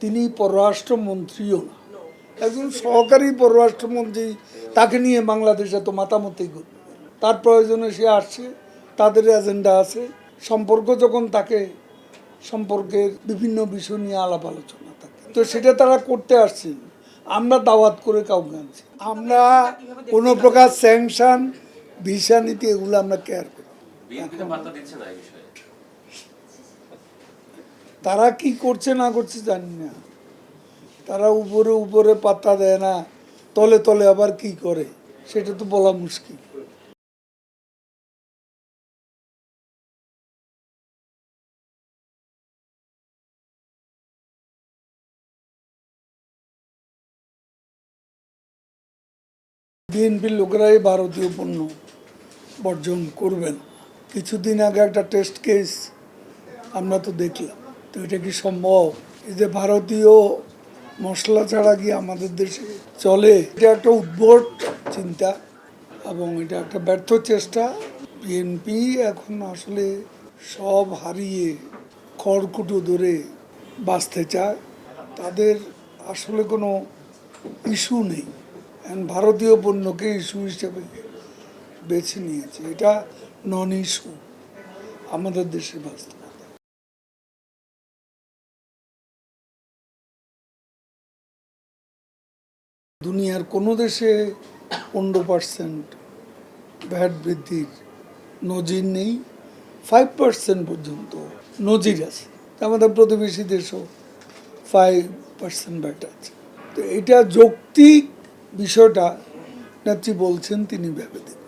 তিনি পররাষ্ট্রমন্ত্রীও না। একজন সহকারী পররাষ্ট্রমন্ত্রী, তাকে নিয়ে বাংলাদেশে তো মাতামতি করবে তার প্রয়োজনে সে আসছে, তাদের এজেন্ডা আছে, সম্পর্ক যখন তাকে, সম্পর্কের বিভিন্ন বিষয় নিয়ে আলাপ আলোচনা থাকে। তো সেটা তারা করতে আসছেন আমরা দাওয়াত করে কাউকে আনছি আমরা কোনো প্রকার স্যাংশন ভিসা নীতি এগুলো আমরা কেয়ার করি না। বিএনপি তো বার্তা দিচ্ছে না এই বিষয়ে তারা কি করছে না করছে জানি না। তারা উপরে উপরে পাত্তা দেয় না, তলে তলে আবার কি করে? সেটা তো বলা মুশকিল। বিএনপির লোকেরাই ভারতীয় পণ্য বর্জন করবেন। কিছুদিন আগে একটা টেস্ট কেস আমরা তো দেখলাম। তো এটা কি সম্ভব? এই যে ভারতীয় মশলা ছাড়া কি আমাদের দেশে চলে? এটা একটা উদ্ভট চিন্তা এবং এটা একটা ব্যর্থ চেষ্টা। বিএনপি এখন আসলে সব হারিয়ে খড়কুটো ধরে বাঁচতে চায়। তাদের আসলে কোনো ইস্যু নেই। ভারতীয় পণ্যকে ইস্যু হিসেবে বেছে নিয়েছে। এটা নন ইস্যু আমাদের দেশে বাস্তবতা দুনিয়ার কোনো দেশে পনেরো পার্সেন্ট ভ্যাট বৃদ্ধির নজির নেই ফাইভ পার্সেন্ট পর্যন্ত নজির আছে আমাদের প্রতিবেশী দেশও ফাইভ পার্সেন্ট ভ্যাট আছে তো এটা যৌক্তিক বিষয়টা নেত্রী বলছেন, তিনি ভেবে।